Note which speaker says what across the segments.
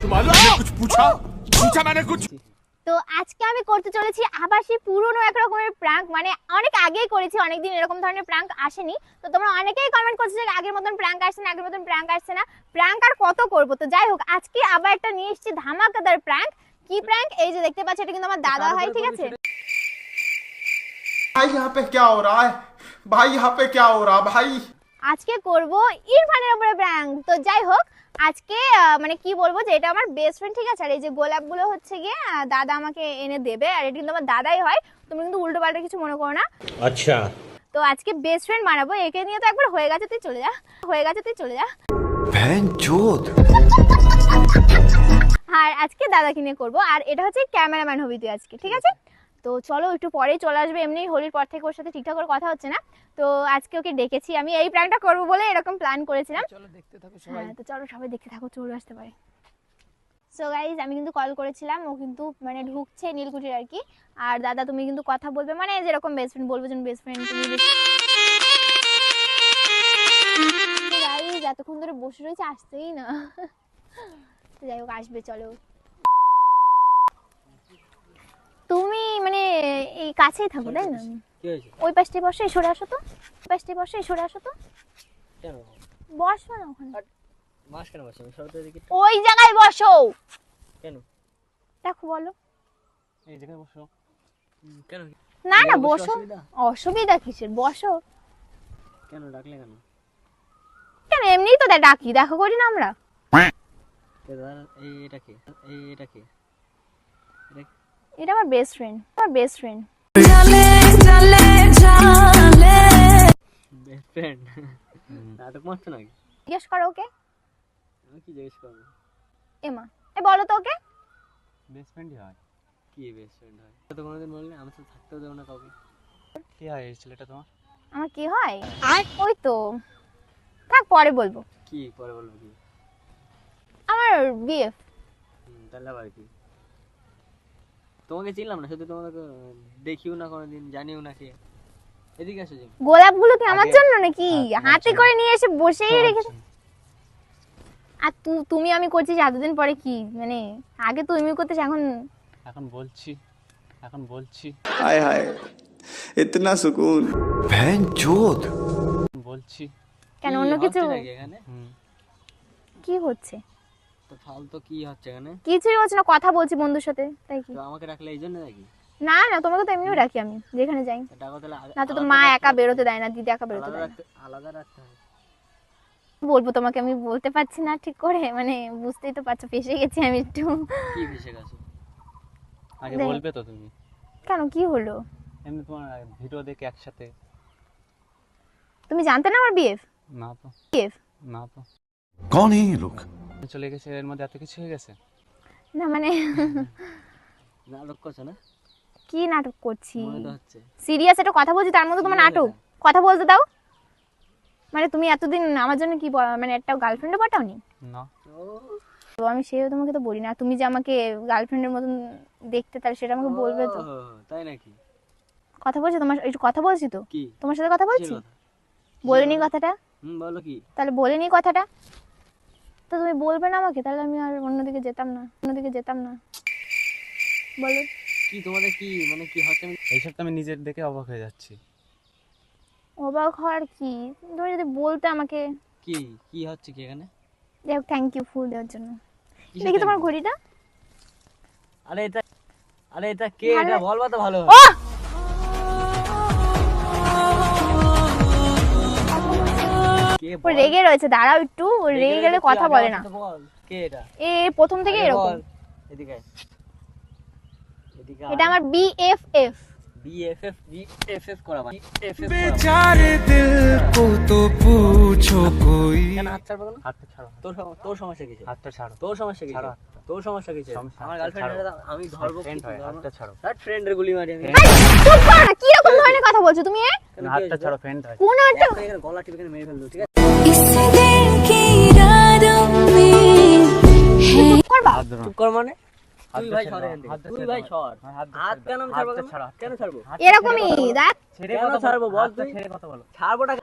Speaker 1: कुछ पूछा पूछा मैंने कुछ
Speaker 2: তো আজকে আমি করতে চলেছি আবার সেই পুরনো এক রকমের প্র্যাঙ্ক মানে অনেক আগেই করেছি অনেকদিন এরকম ধরনের প্র্যাঙ্ক আসেনি তো তোমরা অনেকেই কমেন্ট করছো যে আগের মতন প্র্যাঙ্ক আসছে না আগের মতন প্র্যাঙ্ক আসছে না প্র্যাঙ্ক আর কত করবো তো যাই হোক আজকে আবার একটা নিয়ে এসেছি ধামাকাদার প্র্যাঙ্ক কি প্র্যাঙ্ক এই যে দেখতে পাচ্ছ এটা কিন্তু আমার দাদা হয় ঠিক আছে
Speaker 3: भाई यहाँ पे क्या हो रहा है भाई यहाँ पे क्या हो रहा भाई
Speaker 2: আজকে করব ইরফানের উপরে ব্র্যাঙ্ক তো যাই হোক আজকে মানে কি বলব যে এটা আমার বেস্ট ফ্রেন্ড ঠিক আছে? আর এই যে গোলাপগুলো হচ্ছে গিয়ে দাদা আমাকে এনে দেবে আর এটা কিন্তু আমার দাদাই হয়। তুমি কিন্তু উল্টো পাল্টা কিছু মনে করো না।
Speaker 1: আচ্ছা।
Speaker 2: তো আজকে বেস্ট ফ্রেন্ড মানাবো একে নিয়ে তো একবার হয়ে গেছে তুই চলে যা। হয়ে গেছে তুই চলে যা। আর আজকে দাদা কিনে করব। আর এটা হচ্ছে ক্যামেরাম্যান হবি তুই আজকে ঠিক আছে? তো চলো একটু পরেই চলে আসবে। এমনি হোলির পর থেকে ওর সাথে ঠিকঠাক করে কথা হচ্ছে না। তো আজকে ওকে ডেকেছি। আমি এই প্ল্যানটা করব বলে এরকম প্ল্যান করেছিলাম।
Speaker 4: চলো দেখতে থাকো সবাই।
Speaker 2: হ্যাঁ তো চলো সবাই দেখতে থাকো চলে আসতে পারে। সো গাইজ আমি কিন্তু কল করেছিলাম। ও কিন্তু মানে ঢুকছে নীলকুঠির আর কি। আর দাদা তুমি কিন্তু কথা বলবে মানে যেরকম বেস্ট ফ্রেন্ড বলবে যেন বেস্ট ফ্রেন্ড তুমি গাইজ এতক্ষণ ধরে বসে রয়েছে আসতেই না। যাই হোক আসবে চলো তুমি মানে এই কাছেই থাকো তাই না? ওই পাশটায় বসে সরে আসো তো। ওই পাশটায় বসে সরে আসো তো। বসো না ওখানে।
Speaker 4: মাস কেন বসে?
Speaker 2: ওই জায়গায় বসো।
Speaker 4: কেন?
Speaker 2: দেখো বলো।
Speaker 5: এই জায়গায় বসো।
Speaker 4: কেন?
Speaker 2: না না
Speaker 4: বসো অসুবিধা?
Speaker 2: কিসের? বসো।
Speaker 4: কেন ডাকলে কেন?
Speaker 2: কেন এমনিই তো দে- ডাকি। দেখো করি না আমরা।
Speaker 4: এই এটা কি? এই এটা কে?
Speaker 2: এটা আমার বেস্ট ফ্রেন্ড আমার বেস্ট ফ্রেন্ড
Speaker 6: জালে জালে জালে।
Speaker 4: বেস্ট ফ্রেন্ড নাটক মারছো নাকি?
Speaker 2: জিজ্ঞেস করো ওকে।
Speaker 4: আমি কি জিজ্ঞেস করব?
Speaker 2: এমা এ বলো তো ওকে।
Speaker 5: বেস্ট ফ্রেন্ডই হয়।
Speaker 4: কি বেস্ট ফ্রেন্ড হয়? তো কোনোদিন বললে আমার সাথে থাকতেও দেবো না কাউকে।
Speaker 5: কি হয় এই ছেলেটা তোমার?
Speaker 2: আমার কি হয়? আর ওই তো। থাক পরে বলব।
Speaker 4: কি পরে বলব কি?
Speaker 2: আমার বিয়ে
Speaker 4: তাহলে আবার কি? তোমাকে চিনলাম না শুধু তোমাকে দেখিও না কোনোদিন জানিও না কে। এদিকে আসো জিম
Speaker 2: গোলাপগুলো কি আমার জন্য নাকি
Speaker 5: হ্যাঁ,
Speaker 2: হাতে করে নিয়ে এসে বসেই রেখেছো? আর তুমি আমি করছিস এতদিন পরে কি? মানে আগে তুমি করতেছ এখন
Speaker 5: এখন বলছি এখন বলছি।
Speaker 3: হায় হায় ইতনা সুকুন। ভ্যান জোত
Speaker 5: বলছি।
Speaker 2: কেন অন্য কিছু কি হচ্ছে? বলব তোমাকে আমি বলতে পারছি না ঠিক করে মানে বুঝতেই তো পারছ ফেসে গেছি আমি একটু।
Speaker 5: বলবে তো তুমি।
Speaker 2: কেন কি হলো?
Speaker 5: ভিডিও দেখে একসাথে।
Speaker 2: তুমি জানতে না আমার বিয়ে?
Speaker 5: না না তো।
Speaker 3: কোন এই লোক।
Speaker 5: চলে গেছে এর মধ্যে এত কিছু হয়ে গেছে?
Speaker 2: না মানে
Speaker 4: নাটক করছ না?
Speaker 2: কি নাটক করছি?
Speaker 4: মনে তো হচ্ছে।
Speaker 2: সিরিয়াস একটা কথা বলছি তার মধ্যে তোমার নাটক। কথা বলতে দাও। মানে তুমি এতদিন আমার জন্য কি মানে একটা গার্লফ্রেন্ডও পাঠাওনি?
Speaker 5: না।
Speaker 2: তো আমি সেও তোমাকে তো বলি না। তুমি যে আমাকে গার্লফ্রেন্ডের মতন দেখতে তাহলে সেটা আমাকে বলবে তো।
Speaker 4: তাই নাকি?
Speaker 2: কথা বলছি তোমার একটু কথা বলছি তো? তোমার সাথে কথা বলছি? বলিনি কথাটা?
Speaker 4: হুম বলো কি?
Speaker 2: তাহলে বলিনি কথাটা। তো তুমি বলবে না আমাকে? তাহলে আমি আর অন্যদিকে যেতাম না অন্যদিকে যেতাম না। বলো।
Speaker 4: কি তোমাদের কি মানে কি হচ্ছে আমি
Speaker 5: এইসব তো আমি নিজের দেখে অবাক হয়ে যাচ্ছি।
Speaker 2: অবাক হওয়ার কি? তুমি যদি বলতে আমাকে।
Speaker 4: কি কি হচ্ছে কি এখানে?
Speaker 2: যাই হোক থ্যাংক ইউ ফুল দেওয়ার জন্য। দেখি তোমার ঘড়িটা?
Speaker 4: আরে এটা আরে এটা কে? এটা বলবা তো ভালো
Speaker 2: ও ও রেগে রয়েছে দাঁড়াও একটু রেগে গেলে কথা বলে না। এ প্রথম থেকে এরকম। এটা আমার বিএফএফ
Speaker 4: বিএফএফ বিএফএফ করা
Speaker 3: বেচারে দিল। को तो पूछो कोई
Speaker 4: কেন হাত ছাড়বো কেন
Speaker 5: হাতটা ছাড়ো
Speaker 4: তোর সম- তোর সমস্যা কিছু
Speaker 5: হাতটা ছাড়ো
Speaker 4: তোর সমস্যা কিছু
Speaker 5: ছাড়ো
Speaker 4: তোর সমস্যা কিছু
Speaker 5: সমস্যা-
Speaker 4: আমার
Speaker 5: হাতটা
Speaker 4: গার্লফ্রেন্ড
Speaker 5: ছাড়ো।
Speaker 4: আমি ধরবো
Speaker 5: ফ্রেন্ড হয় হাতটা ছাড়ো
Speaker 4: ফ্রেন্ডের গুলি মারি আমি
Speaker 2: চুপ করো না কি রকম ধরনের কথা বলছো তুমি এ?
Speaker 4: কেন, কি
Speaker 5: হাতটা
Speaker 4: হয়েছে?
Speaker 5: ছাড়ো ফ্রেন্ড হয়
Speaker 2: কোন একটা
Speaker 4: এখন এখানে গলা টিপে এখানে মেরে ফেলবো ঠিক আছে
Speaker 6: इस दिल की रातों में है
Speaker 2: করবা
Speaker 5: হাত ধরো
Speaker 4: চুপ কর মানে তুই ভাই সর এখান থেকে। তুই ভাই সর। হাত কেন আমি ছাড়বো কেন? ছাড়বো?
Speaker 2: এরকমই
Speaker 5: ছেড়ে কথা
Speaker 2: দেখ
Speaker 5: ছেড়ে কথা
Speaker 4: ছাড়বো
Speaker 5: বলো,
Speaker 4: বল তুই?
Speaker 5: ছেড়ে কথা বলো।
Speaker 4: ছাড়বো না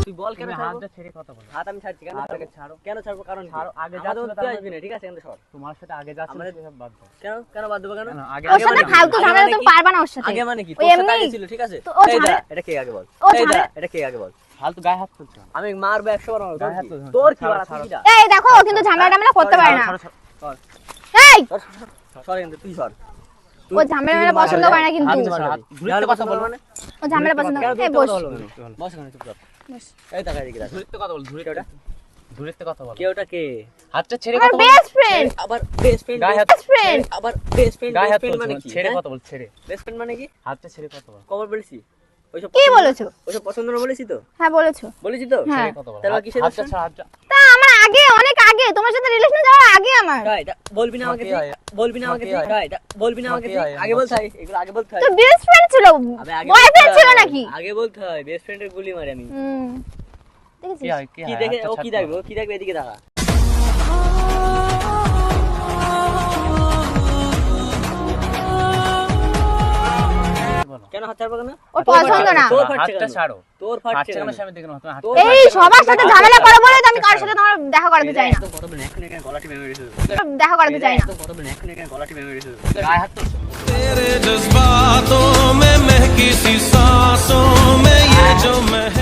Speaker 4: তুই বল কেন
Speaker 5: হাতটা ছেড়ে কথা বলো
Speaker 4: হাত আমি ছাড়ছি কেন
Speaker 5: হাতটাকে ছাড়ো
Speaker 4: কেন ছাড়বো কারণ
Speaker 5: ছাড়ো, আগে যা
Speaker 4: আমাদের তুই আসবি না ঠিক আছে এখান সর
Speaker 5: তোমার সাথে আগে যা ছিল বাদ দাও
Speaker 4: কেন কেন বাদ দেবো কেন
Speaker 5: কেন আগে আগে মানে
Speaker 2: ফালতু ঝামেলা
Speaker 4: মানে
Speaker 2: তুমি পারবা না ওর সাথে
Speaker 4: আগে মানে কি তোর সাথে আগে ছিল ঠিক আছে এই দাঁড়া, এটা কে আগে বল এই
Speaker 2: ঝামেলা-
Speaker 4: এটা কে আগে বল
Speaker 5: ফালতু গায়ে হাত তুলছো
Speaker 4: আমি মারবো একশো বার মারবো তোর কি?
Speaker 5: তুলছো না।
Speaker 4: তোর কি
Speaker 5: ছাড়ো,
Speaker 4: বাড়া
Speaker 5: ছাড়ো।
Speaker 2: এই দেখো কিন্তু ঝামেলা টামেলা করতে পারে না এই
Speaker 4: সর, তুই সর
Speaker 2: ও ঝামেলা পছন্দ করে না কিন্তু
Speaker 4: মানে
Speaker 2: ও ঝামেলা পছন্দ করে বস
Speaker 4: না? বস চুপচাপ এই টাকা এদিকে রাখ।
Speaker 5: দূরত্বে কথা বলো দূরত্বে
Speaker 4: ওটা?
Speaker 5: দূরত্বে কথা বলো।
Speaker 4: কে ওটা কে?
Speaker 5: হাতটা ছেড়ে কথা বলো।
Speaker 2: বেস্ট ফ্রেন্ড
Speaker 4: আবার বেস্ট ফ্রেন্ড
Speaker 5: গায়ে হাত
Speaker 2: ফ্রেন্ড
Speaker 4: আবার বেস্ট ফ্রেন্ড
Speaker 5: গায়ে হাত
Speaker 4: বেস্ট ফ্রেন্ড
Speaker 5: তুলছো
Speaker 4: মানে কি?
Speaker 5: ছেড়ে? কথা বল ছেড়ে।
Speaker 4: বেস্ট ফ্রেন্ড মানে কি?
Speaker 5: হাতটা ছেড়ে কথা বলো।
Speaker 4: কবার বলেছি। ওইসব
Speaker 2: কি বলেছ?
Speaker 4: ওইসব পছন্দ না বলেছি তো?
Speaker 2: হ্যাঁ বলেছ।
Speaker 4: বলেছি তো?
Speaker 2: হ্যাঁ।
Speaker 5: ছেড়ে কথা বলো।
Speaker 4: তাহলে কিসের
Speaker 5: হাতটা
Speaker 4: দোষ?
Speaker 5: হাতটা
Speaker 2: তা আমার আগে অনেক আগে। তোমার সাথে রিলেশন যাওয়ার আগে আমার।
Speaker 4: তাই, বলবি না আমাকে
Speaker 5: হয়?
Speaker 4: বলবি না আমাকে
Speaker 5: হয়?
Speaker 4: বলবি না আমাকে
Speaker 5: হয়?
Speaker 4: আগে বলতে হয় এগুলো আগে বলতে হয়।
Speaker 2: তো বেস্ট ফ্রেন্ড ছিল বয়ফ্রেন্ড ছিল নাকি?
Speaker 4: আগে বলতে হয় বেস্ট ফ্রেন্ডের গুলি মারি আমি।
Speaker 2: হুম।
Speaker 5: কি
Speaker 4: দেখে ও কি দেখবে? ও কি দেখবে? এদিকে দেখা কেন হাত ছাড়বো কেন
Speaker 2: ওর পছন্দ না
Speaker 4: তোর ফাটছে
Speaker 5: হাতটা
Speaker 4: কেন?
Speaker 5: ছাড়ো
Speaker 4: তোর ফাটছে
Speaker 5: হাতটা
Speaker 4: কেন?
Speaker 5: কেন সামনে দিকে না তোমার হাতটা
Speaker 4: তোর
Speaker 2: এই
Speaker 4: ফাটছে কেন?
Speaker 2: সবার সাথে ঝামেলা করে বলে তো আমি কার সাথে তোমার দেখা করাতে চাই না
Speaker 4: একদম কথা বলে এখন এখানে গলা টিপে মেরে দিয়েছে।
Speaker 2: দেখা করাতে চাই না
Speaker 4: একদম কথা বলে এখন এখানে গলা টিপে মেরে দিয়েছে।
Speaker 5: গায়ে হাত তুলছো
Speaker 3: तेरे जज्बातों में महकी सी सांसों में ये जो महक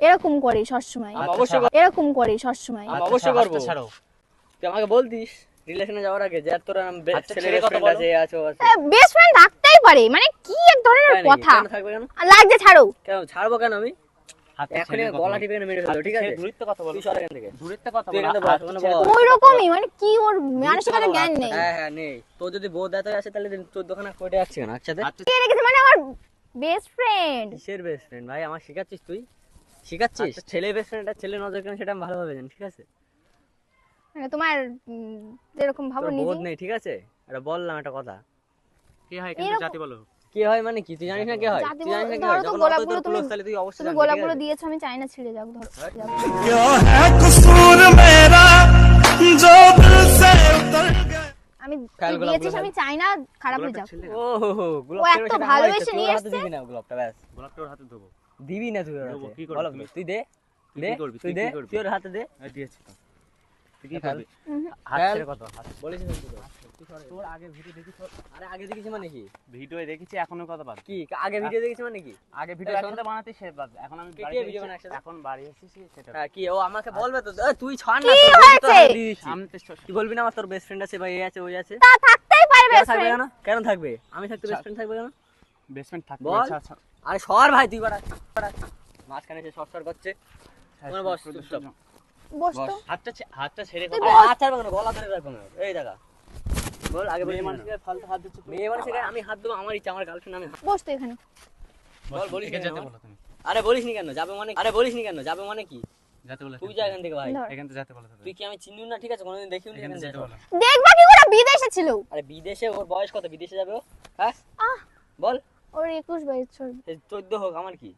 Speaker 2: এরকম করি সবসময়
Speaker 4: আমি অবশ্যই করবো।
Speaker 2: এরকম করি সবসময়
Speaker 4: আমি
Speaker 5: হাতটা
Speaker 4: অবশ্যই
Speaker 5: ছাড়ো,
Speaker 4: করবো।
Speaker 5: হাতটা ছাড়ো
Speaker 4: তুই আমাকে বলতিস রিলেশনে যাওয়ার আগে যে আর তোর নাম বে-
Speaker 5: আচ্ছা,
Speaker 4: ছেলে
Speaker 5: ছেড়ে
Speaker 4: best
Speaker 5: কথা
Speaker 4: friend
Speaker 5: বলো।
Speaker 4: আছে, এ আছে, ও আছে।
Speaker 2: বেস্ট ফ্রেন্ড থাকতেই পারে। মানে কি এক ধরনের কথা? লাগছে ছাড়ো।
Speaker 4: কেন ছাড়বো কেন আমি?
Speaker 2: মানে কি ওর মানসিকতা জ্ঞান নেই।
Speaker 4: যদি বউ দাঁত তাহলে আসছে কেন? একসাথে?
Speaker 2: মানে আমার বেস্ট ফ্রেন্ড
Speaker 4: কিসের বেস্ট ফ্রেন্ড ভাই আমার শেখাচ্ছিস তুই? শেখাচ্ছিস? ছেলে বেস্ট ফ্রেন্ড আর ছেলে নজর কেন সেটা আমি ভালোভাবে জানি ঠিক আছে?
Speaker 2: মানে তোমার উম, যেরকম ভাবো নিজে
Speaker 4: নেই ঠিক আছে? এটা বললাম একটা কথা।
Speaker 5: কে হয় কিন্তু জাতি বলো।
Speaker 4: কে হয় মানে কি? তুই জানিস না কে হয়? তুই জানিস না কে হয়? যখন
Speaker 2: গোলাপগুলো তুমি
Speaker 4: তাহলে তুই অবশ্যই
Speaker 2: তুমি গোলাপগুলো দিয়েছ আমি চাই না ছিড়ে যাক ধর।
Speaker 3: হ্যাঁ।
Speaker 2: আমি দিয়েছিস আমি চাই না খারাপ হয়ে যাক।
Speaker 4: ও গোলাপ
Speaker 2: এত ভালোবেসে নিয়ে এসেছে
Speaker 4: দিবি না গোলাপটা ব্যাস।
Speaker 5: গোলাপটা ওর হাতে দেবো।
Speaker 4: দিবি না তুই ওর হাতে? বলো
Speaker 5: তুই
Speaker 4: দে। দে তুই দে তুই ওর হাতে দে।
Speaker 5: হ্যাঁ, দিয়েছি। তুই কি হ্যাঁ,
Speaker 2: খাবি
Speaker 5: হাত ছেড়ে কত হাত
Speaker 4: বলেছিস
Speaker 5: তোর আগে ভিডিও দেখি
Speaker 4: আরে আগে দেখিস মানে কি?
Speaker 5: ভিডিও দেখেছি এখনও কথা বাদ
Speaker 4: কি? আগে ভিডিও দেখিস মানে কি?
Speaker 5: আগে ভিডিও এখন তো বানাতে সে বাদ এখন আমি
Speaker 4: কে- কে
Speaker 5: বাড়িতে
Speaker 4: video
Speaker 5: এসেছি,
Speaker 4: বানায় একসাথে?
Speaker 5: এখন বাড়ি এসেছি সেটা
Speaker 4: হ্যাঁ কি? ও আমাকে বলবে তো তুই ছাড় না
Speaker 2: কি
Speaker 4: তোর বন্ধু তো
Speaker 2: হয়েছে?
Speaker 4: হাতে দিয়ে দিচ্ছি।
Speaker 5: সামনে
Speaker 4: তুই বলবি না আমার তোর বেস্ট ফ্রেন্ড আছে বা এই আছে ওই আছে।
Speaker 2: তা থাকতেই পারে বেস্ট
Speaker 4: থাকবে
Speaker 2: ফ্রেন্ড
Speaker 4: কেন কেন থাকবে? আমি থাকতে বেস্ট ফ্রেন্ড থাকবে কেন?
Speaker 5: বেস্ট ফ্রেন্ড থাকবে।
Speaker 4: আরে সর ভাই তুই বাড়া বাড়া। মাঝখানে এসে সর সর করছে।
Speaker 5: ছাড়,
Speaker 4: বস, চুপচাপ।
Speaker 2: বস
Speaker 5: হাতটা হাতটা ছেড়ে কথা
Speaker 4: হাত ছাড়বে কেন গলা ধরে রাখব না। এই দেখা। বল আগে বলি। মানুষ
Speaker 5: মানুষকে ফালতু হাত দিচ্ছ।
Speaker 4: মেয়ে মানুষকে আমি হাত দেবো আমার ইচ্ছা আমার গার্লফ্রেন্ড আমি
Speaker 2: বস তো এখানে।
Speaker 4: বল, বলিস
Speaker 5: একে যেতে। বলো তুমি।
Speaker 4: আরে বলিস নি কেন? যাবে মানে আরে বলিস নি কেন? যাবে মানে কি?
Speaker 5: যেতে বলো
Speaker 4: তুই যা এখান থেকে ভাই।
Speaker 5: এখান থেকে যেতে বলো
Speaker 4: তুই কি আমি চিনিও না? ঠিক আছে কোনোদিন দেখিও নি
Speaker 5: এখান থেকে
Speaker 2: দেখবা কি করে? বিদেশে ছিল।
Speaker 4: আরে বিদেশে? ওর বয়স কত? বিদেশে যাবে ও? হ্যাঁ? বল।
Speaker 2: ওর একুশ বছর
Speaker 4: চোদ্দ হোক আমার কি?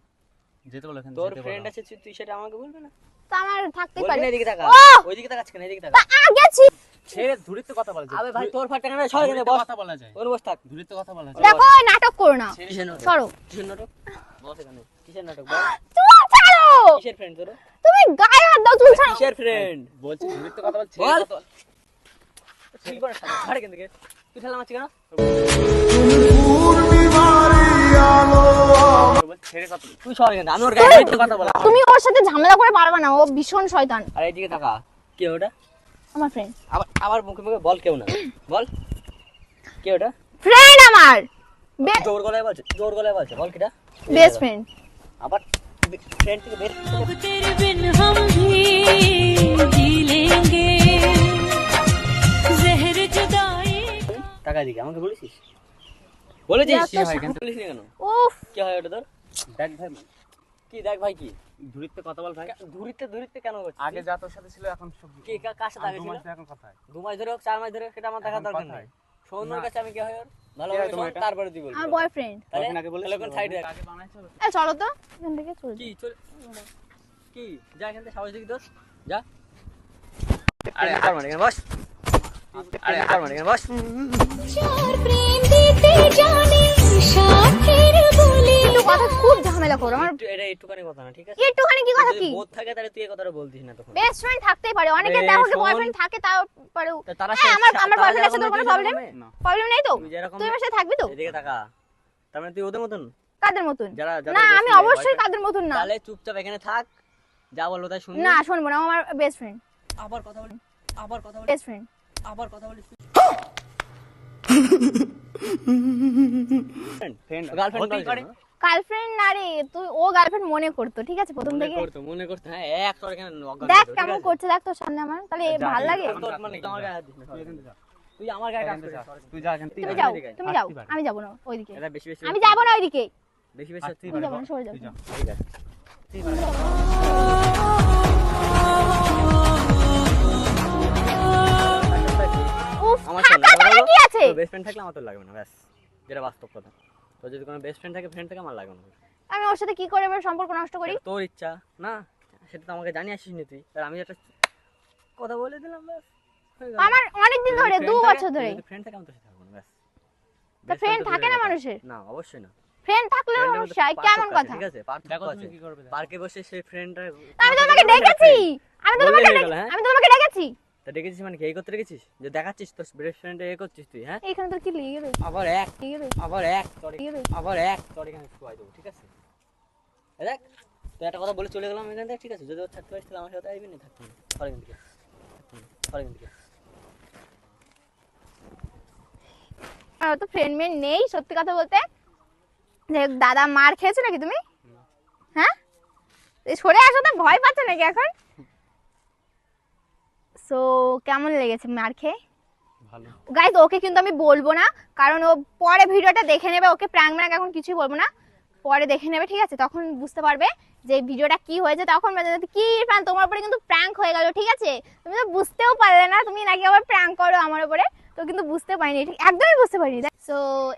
Speaker 5: যেতে বলো এখান থেকে
Speaker 4: তোর ফ্রেন্ড আছে তুই- সেটা আমাকে বলবি না?
Speaker 2: তা আমার থাকতেই পারে
Speaker 4: না এদিকে তাকা! ওইদিকে তাকাচ্ছ কেন? এদিকে তাকা
Speaker 2: আগে ছিল
Speaker 5: ছেড়ে দূরত্বে কথা বলা যায়।
Speaker 4: আবে ভাই তোর ফাটটা কেন সর এখানে বস।
Speaker 5: কথা বলা যায়।
Speaker 4: ওর বস থাক।
Speaker 5: দূরত্বে কথা বলা যায়।
Speaker 2: দেখো নাটক করো না। সরো।
Speaker 4: কিসের নাটক? বস এখানে। কিসের নাটক বল
Speaker 2: চুল ছাড়ো!
Speaker 4: কিসের ফ্রেন্ড তোর?
Speaker 2: তুমি গায়ে হাত দাও চুল ছাড়ো।
Speaker 4: কিসের ফ্রেন্ড
Speaker 5: বলছি দূরত্বে কথা বল ছেড়ে কথা বল।
Speaker 4: ঠিক করে ছাড় এখান থেকে। তুই ঠেলা মারছিস কেন?
Speaker 5: বল, ছেড়ে কথা বল।
Speaker 4: তুই সর এখান থেকে। আমি ওর গায়ে হাত কথা বলা
Speaker 2: তুমি ওর সাথে ঝামেলা করে পারবা না ও ভীষণ শয়তান।
Speaker 4: আরে এদিকে তাকা কে ওটা?
Speaker 2: আমার ফ্রেন্ড
Speaker 4: আবার আমার মুখে মুখে বল কেউ না। বল। কে ওটা?
Speaker 2: ফ্রেন্ড আমার!
Speaker 4: জোর গলায় বলছে জোর গলায় বলছে বল কিটা?
Speaker 2: বেস্ট ফ্রেন্ড
Speaker 4: আবার ফ্রেন্ড থেকে বের
Speaker 6: তেরে
Speaker 4: টাকা দিকে আমাকে বলেছিস? বলেছিস? ভাই কেন বলেছিস কেন?
Speaker 2: উফ।
Speaker 4: কি হয় ওটা তোর?
Speaker 5: দেখ ভাই।
Speaker 4: কি দেখ ভাই কি?
Speaker 5: ধুরিতে কথা বল ভাই।
Speaker 4: ধুরিতে ধুরিতে কেন করছিস?
Speaker 5: আগে যা তোর সাথে ছিল এখন সব
Speaker 4: কি কার সাথে
Speaker 5: আর
Speaker 4: আগে
Speaker 5: দু
Speaker 4: ছিল?
Speaker 5: মাস ধরে এখন কোথায়।
Speaker 4: দু মাস ধরে হোক চার মাস ধরে হোক সেটা আমার দেখা দরকার। নেই। সৌন্দর্যের
Speaker 5: না।
Speaker 4: কাছে আমি কি হয় ওর? ভালো করে
Speaker 5: তোমার
Speaker 4: তারপরে বলবি
Speaker 2: আমার বয়ফ্রেন্ড
Speaker 4: তাহলে
Speaker 5: আগে
Speaker 4: তাহলে কোন সাইডে
Speaker 5: আগে বানাইছো
Speaker 2: এ চলো তো এখান থেকে চলে
Speaker 4: কি চল কি যা এখান থেকে সাহস দেখি তোর। যা।
Speaker 5: আরে,
Speaker 4: আর মানে এখানে বস। আরে কর মানে এখানে বস।
Speaker 6: চার প্রেম দিতে জানে বলে
Speaker 2: কিন্তু কথা খুব ঝামেলা করো আমার
Speaker 4: এটা একটুখানি কথা না ঠিক আছে?
Speaker 2: একটুখানি কি কথা কি?
Speaker 4: বোধ থাকে তাহলে তুই এই কথাটা বলতিস না তখন।
Speaker 2: বেস্ট ফ্রেন্ড থাকতেই পারে অনেকে দেখো কি বয়ফ্রেন্ড থাকে তারপরেও
Speaker 4: তা
Speaker 2: হ্যাঁ, আমার আমার
Speaker 4: তারা
Speaker 2: বয়ফ্রেন্ডের সাথে কোনো প্রবলেম প্রবলেম নেই তো?
Speaker 4: তুই
Speaker 2: আমার সাথে থাকবি তো?
Speaker 4: এদিকে তাকা তার মানে তুই ওদের মতন?
Speaker 2: কাদের মতন? না আমি অবশ্যই
Speaker 4: boyfriend,
Speaker 2: কাদের মতন না।
Speaker 4: তাহলে চুপচাপ এখানে থাক যা বলব তাই শুনবি।
Speaker 2: না শুনব না আমার বেস্ট ফ্রেন্ড
Speaker 4: আবার কথা বলি আবার কথা বলি
Speaker 2: বেস্ট ফ্রেন্ড
Speaker 4: আবার কথা বলি
Speaker 5: ফ্রেন্ড
Speaker 4: গার্লফ্রেন্ড
Speaker 5: হতেই পারে।
Speaker 2: গার্লফ্রেন্ড না রে তুই ও গার্লফ্রেন্ড মনে করতো ঠিক আছে? প্রথম থেকে
Speaker 4: করতো মনে করতো হ্যাঁ এক অজ্ঞান
Speaker 2: দেখ কেমন করছে দেখ তোর সামনে আমার তাহলে ভালো লাগে।
Speaker 5: তুই
Speaker 4: তুই আমার গায়ে কাজ করিস
Speaker 5: তুই যা এখান থেকে।
Speaker 2: তুমি যাও তুমি যাও আমি যাব না ওইদিকে।
Speaker 4: এটা বেশি বেশি
Speaker 2: আমি যাব না ওইদিকে।
Speaker 4: বেশি বেশি
Speaker 2: যাব না সরে যাও।
Speaker 5: তুই যা।
Speaker 4: ঠিক আছে।
Speaker 2: উফ
Speaker 4: আমার
Speaker 2: থাকার কি আছে?
Speaker 4: বেস্ট ফ্রেন্ড থাকলে আমার তো লাগবে না ব্যাস। যেটা বাস্তব কথা। তো যদি কোনো বেস্ট ফ্রেন্ড থাকে ফ্রেন্ড থাকে আমার লাগানো
Speaker 2: আমি ওর সাথে কি করে এবার সম্পর্ক নষ্ট করি?
Speaker 4: তোর ইচ্ছা না? সেটা তো আমাকে জানিয়ে আসিস নি তুই। আর আমি একটা কথা বলে দিলাম ব্যাস।
Speaker 2: আমার অনেক দিন ধরে দু বছর ধরে।
Speaker 4: ফ্রেন্ড থাকে আমি তোর সাথে থাকব না ব্যাস।
Speaker 2: তা
Speaker 4: তো
Speaker 2: থাকে না। মানুষের?
Speaker 4: না অবশ্যই না।
Speaker 2: ফ্রেন্ড
Speaker 4: থাকলে
Speaker 2: সমস্যা কেমন কথা?
Speaker 4: ঠিক আছে?
Speaker 5: দেখো তুমি কি করবে
Speaker 4: পার্কে বসে সেই ফ্রেন্ডটা
Speaker 2: আমি তো তোমাকে ডেকেছি আমি তো তোমাকে
Speaker 4: হয়ে হ্যাঁ?
Speaker 2: আমি তো তোমাকে ডেকেছি
Speaker 4: তা ডেকেছিস মানে কি এই করতে রেখেছিস যে দেখাচ্ছিস তোর বেস্ট ফ্রেন্ড এ করছিস তুই হ্যাঁ?
Speaker 2: এইখানে তোর কি লেগে রয়েছে
Speaker 4: আবার এক। আবার এক তোর আবার এক তোর এখানে শুয়াই দেবো ঠিক আছে? দেখ তুই একটা কথা বলে চলে গেলাম এখান থেকে ঠিক আছে? যদি ওর থাকতে পারিস তাহলে আমার সাথে আসবি না থাকবি সর এখান থেকে। সর এখান থেকে।
Speaker 2: আর তো ফ্রেন্ড মেন নেই সত্যি কথা বলতে। দাদা মার খেয়েছো নাকি তুমি? হ্যাঁ? সরে আসো তো ভয় পাচ্ছ নাকি এখন? সো কেমন লেগেছে মার খেয়ে? গাইজ ওকে কিন্তু আমি বলব না কারণ ও পরে ভিডিওটা দেখে নেবে ওকে প্র্যাঙ্ক ম্যাঙ্ক এখন কিছুই বলব না। পরে দেখে নেবে ঠিক আছে? তখন বুঝতে পারবে যে ভিডিওটা কি হয়েছে। তখন কি প্রাণ তোমার উপরে কিন্তু প্র্যাঙ্ক হয়ে গেল ঠিক আছে? তুমি তো বুঝতেও পারলে না তুমি নাকি আবার প্র্যাঙ্ক করো আমার উপরে। তো কিন্তু বুঝতে পারিনি ঠিক একদমই বুঝতে পারিনি। সো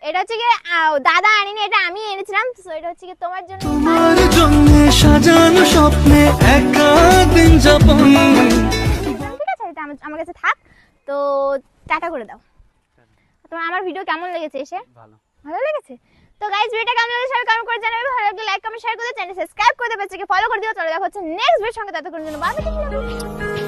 Speaker 2: এটা হচ্ছে গিয়ে আহ, দাদা আনিনি এটা আমি এনেছিলাম। সো এটা হচ্ছে গিয়ে তোমার জন্য
Speaker 3: তোমার জন্য সাজানো স্বপ্নে একা দিন যাপন।
Speaker 2: আমার- কাছে থাক। তো টাটা করে দাও। তোমার আমার ভিডিও কেমন লেগেছে এসে?
Speaker 5: ভালো।
Speaker 2: ভালো লেগেছে? তো গাইজ ভিডিওটা কেমন লেগেছে সবাই কমেন্ট করে জানাবে। ভালো লাগলে লাইক কমেন্ট শেয়ার করে চ্যানেল সাবস্ক্রাইব করে দেবে ফলো করে দিও। চলে দেখা হচ্ছে নেক্সট ভিডিওর সঙ্গে। ততক্ষণের জন্য বাই বাই